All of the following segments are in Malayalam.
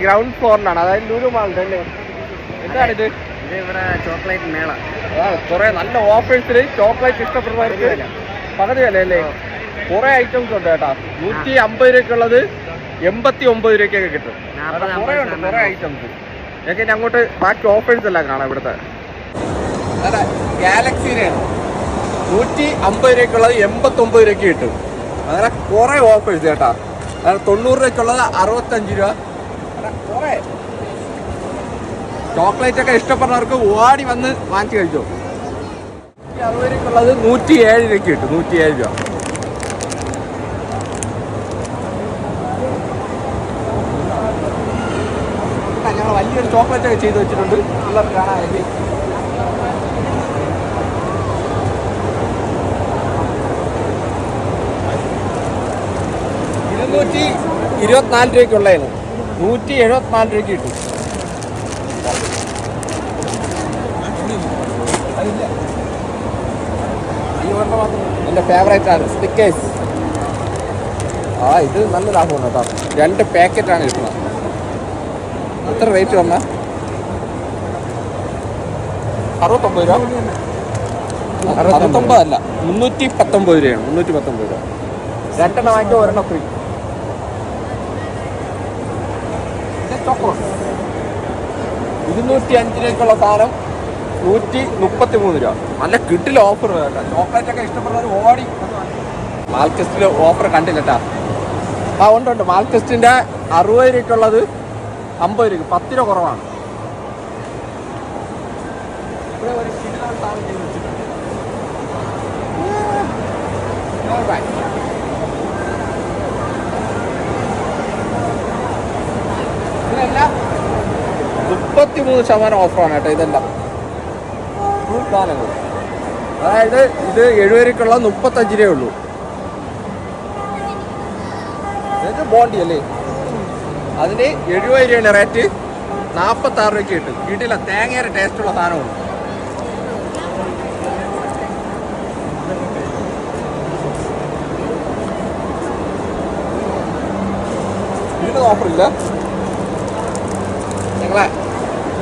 ഗ്രൗണ്ട് ഫ്ലോറിനാണ് അതായത് ലുലു മാളിന്റെ അല്ലേ? എന്താണ് ഇത് ഇത് ഇവിടെ ചോക്ലേറ്റ് മേള. അതാണ് കുറെ നല്ല ഓഫേഴ്സിൽ ചോക്ലേറ്റ് ഇഷ്ടപ്പെടുന്നവർക്ക് പകുതി വില. അല്ലേ? കുറെ ഐറ്റംസ് ഉണ്ട് കേട്ടാ. നൂറ്റി അമ്പത് രൂപയ്ക്കുള്ളത് എൺപത്തി ഒമ്പത് രൂപയ്ക്കൊക്കെ കിട്ടും. കുറെ ഉണ്ട് കുറെ ഐറ്റംസ് ഞങ്ങൾക്ക് ഇനി അങ്ങോട്ട് ബാക്കി ഓഫേഴ്സ് എല്ലാം കാണാം ഇവിടുത്തെ. ഗാലക്സിയിലാണ് നൂറ്റി അമ്പത് രൂപയ്ക്കുള്ളത് എൺപത്തി ഒമ്പത് രൂപയ്ക്ക് കിട്ടും. അങ്ങനെ കുറെ ഓഫേഴ്സ് കേട്ടാ. അതായത് തൊണ്ണൂറ് രൂപയ്ക്കുള്ളത് അറുപത്തഞ്ച് രൂപ ചോക്ലേറ്റ് ഒക്കെ ഇഷ്ടപ്പെടുന്നവർക്ക് ഓടി വന്ന് വാങ്ങിച്ചു കഴിച്ചോ. അറുപത് രൂപയ്ക്കുള്ളത് നൂറ്റി ഏഴ് രൂപയ്ക്ക് കിട്ടും നൂറ്റി ഏഴ് രൂപ ഞങ്ങൾ വലിയൊരു ചോക്ലേറ്റ് ഒക്കെ ചെയ്ത് വെച്ചിട്ടുണ്ട്. പിള്ളേർക്ക് കാണാൻ വേണ്ടി ഇരുന്നൂറ്റി ഇരുപത്തിനാല് രൂപയ്ക്കുള്ളതാണ്. നൂറ്റി എഴുപത്തിനാല് രൂപയ്ക്ക് കിട്ടും. എന്റെ ഫേവറേറ്റ് ആണ് സ്റ്റിക്കേഴ്സ് ആ ഇത് നല്ല ലാഭമാണ് കേട്ടോ. രണ്ട് ആണ് കിട്ടുന്നത്. എത്ര റേറ്റ് വന്ന? അറുപത്തൊമ്പത് രൂപ. അറുപത്തൊമ്പതല്ല മുന്നൂറ്റി പത്തൊമ്പത് രൂപയാണ് മുന്നൂറ്റി പത്തൊമ്പത് രൂപ. രണ്ടെണ്ണം വാങ്ങിക്കുക ഒരെണ്ണം ഫ്രീ ഇരുന്നൂറ്റി അഞ്ച് രൂപയ്ക്കുള്ള സാധനം നൂറ്റി മുപ്പത്തി മൂന്ന് രൂപ. നല്ല കിട്ടില്ല ഓഫർ കേട്ടോ. ചോക്ലേറ്റ് ഒക്കെ ഇഷ്ടപ്പെടുന്നവർ ഓടി മാൽക്കസ്റ്റിൽ ഓഫർ കണ്ടില്ല കേട്ടോ ആ ഉണ്ട് ഉണ്ട്. മാൽക്കസ്റ്റിന്റെ അറുപത് രൂപയ്ക്കുള്ളത് അമ്പത് രൂപ പത്ത് രൂപ കുറവാണ്. ഇവിടെ ഒരു മുപ്പത്തിമൂന്ന് ശതമാനം ഓഫറാണ് കേട്ടോ ഇതെല്ലാം. അതായത് ഇത് എഴുപതിലേക്കുള്ള മുപ്പത്തഞ്ച് രൂപയേ ഉള്ളൂ. ഇത് ബോണ്ടി അല്ലേ? അതിന് എഴുപത് രൂപയാണ് റേറ്റ് നാൽപ്പത്തി ആറ് രൂപയ്ക്ക് കിട്ടും. വീട്ടിലെ തേങ്ങയുടെ ടേസ്റ്റുള്ള സാധനമാണ്. ഇതിന് ഓഫറില്ല ഞങ്ങളെ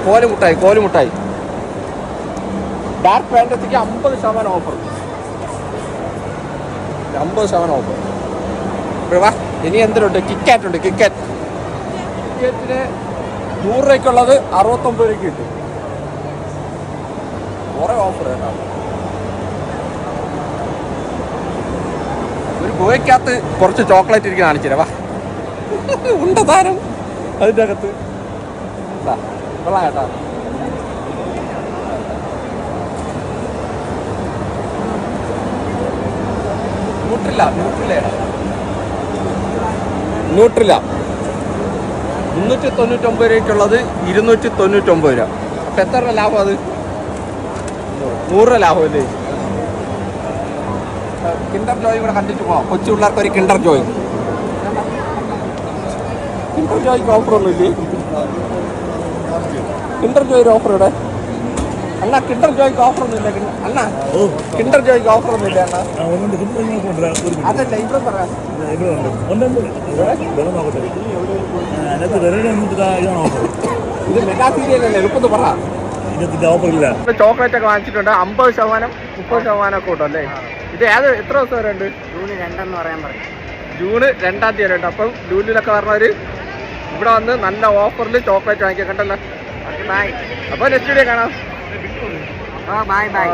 കോലുമുട്ടായി കോലുമുട്ടായി. ഡാർക്ക് പാന്റത്തേക്ക് അമ്പത് ശതമാനം ഓഫർ അമ്പത് ശതമാനം ഓഫർ വാ ഇനി എന്തിനുണ്ട്? കിക്കാറ്റ് ഉണ്ട് കിക്കാറ്റ് കിക്കറ്റിന് നൂറ് രൂപയ്ക്കുള്ളത് അറുപത്തൊമ്പത് രൂപയ്ക്ക് കിട്ടും. കുറേ ഓഫർ ഒരു ഗോയ്ക്കകത്ത് കുറച്ച് ചോക്ലേറ്റ് ഇരിക്കുന്ന കാണിച്ചില്ല വാ. ഉണ്ട് താരം അതിന്റെ അകത്ത്. കൊള്ളാം കേട്ടോ ന്യൂട്രില്ല ന്യൂട്രില്ല. ന്യൂട്രില്ല. മുന്നൂറ്റി തൊണ്ണൂറ്റൊമ്പത് രൂപയ്ക്കുള്ളത് ഇരുന്നൂറ്റി തൊണ്ണൂറ്റൊമ്പത് രൂപ. അപ്പം എത്ര രൂപ ലാഭം അത്? നൂറ് രൂപ ലാഭം അല്ലേ കിണ്ടർ ജോയ് കൂടെ കണ്ടിട്ട് പോവാം. കൊച്ചു പിള്ളേർക്ക് ഒരു കിണ്ടർ ജോയി. കിണ്ടർ ജോയ്ക്ക് ഇല്ലേ കിൻഡർ ജോയ് ഓഫർ ഇവിടെ അണ്ണാ കിണ്ടർ ജോയ്ക്ക് ഓഫർ ഒന്നും ഇല്ല അല്ല കിണ്ടർ കിൻഡർ ജോയ്ക്ക് ഓഫർ ഒന്നും ഇല്ല അണ്ണാ അതല്ല ഇവിടെ പറയാം ഇത് മെഗാ എളുപ്പത്തിൽ പറ. ചോക്ലേറ്റ് ഒക്കെ വാങ്ങിച്ചിട്ടുണ്ട്. അമ്പത് ശതമാനം മുപ്പത് ശതമാനം ഒക്കെ ഉണ്ടോ അല്ലേ ഇത് ഏത് എത്ര ദിവസം വരെ ഉണ്ട്? ജൂണ് രണ്ടെന്ന് പറയാൻ പറഞ്ഞു. ജൂണ് രണ്ടാം തീയതി വരെ ഉണ്ട്. അപ്പം ലൂലിലൊക്കെ പറഞ്ഞവര് ഇവിടെ വന്ന് നല്ല ഓഫറിൽ ചോക്ലേറ്റ് വാങ്ങിക്കാം കണ്ടല്ലോ? അപ്പോൾ നെക്സ്റ്റ് വീഡിയോ കാണാം. Bye bye